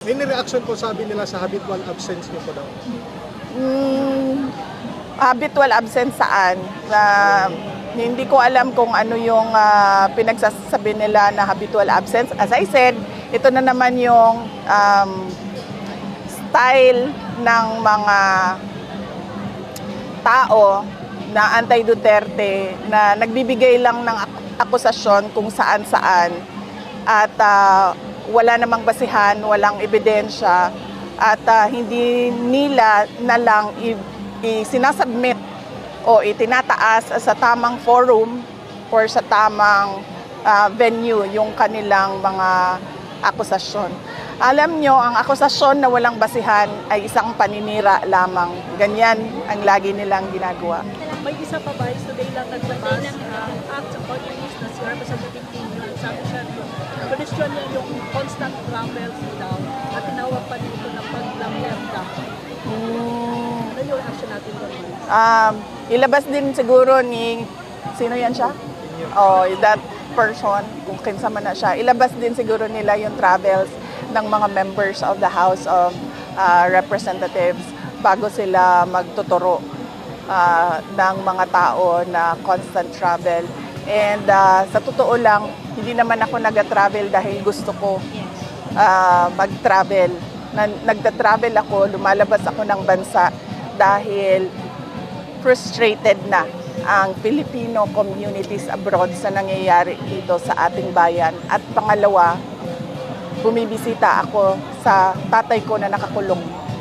May reaction po sabi nila sa habitual absence niyo po daw. Mm, habitual absent saan? Na hindi ko alam kung ano yung ah, pinagsasabi nila na habitual absence. As I said, ito na naman yung um, style ng mga tao na anti-Duterte na nagbibigay lang ng ak- akusasyon kung saan-saan at ah, wala namang basihan, walang ebidensya at ah, hindi nila na lang isinasubmit o itinataas sa tamang forum or sa tamang ah, venue yung kanilang mga akusasyon. Alam nyo, ang akusasyon na walang basihan ay isang paninira lamang. Ganyan ang lagi nilang ginagawa. May isa pa ba, today lang naglabas ang act sa communist na si Representative question niya yung constant travels daw at tinawag pa dito na paglamlerda. Ano yung action natin doon? Um, ilabas din siguro ni, sino yan siya? Oh, that person, kung kinsa man na siya. Ilabas din siguro nila yung travels ng mga members of the House of uh, Representatives bago sila magtuturo uh, ng mga tao na constant travel. And uh, sa totoo lang, hindi naman ako nag-travel dahil gusto ko uh, mag-travel. Na, nagda-travel ako, lumalabas ako ng bansa dahil frustrated na ang Filipino communities abroad sa nangyayari dito sa ating bayan. At pangalawa, bumibisita ako sa tatay ko na nakakulong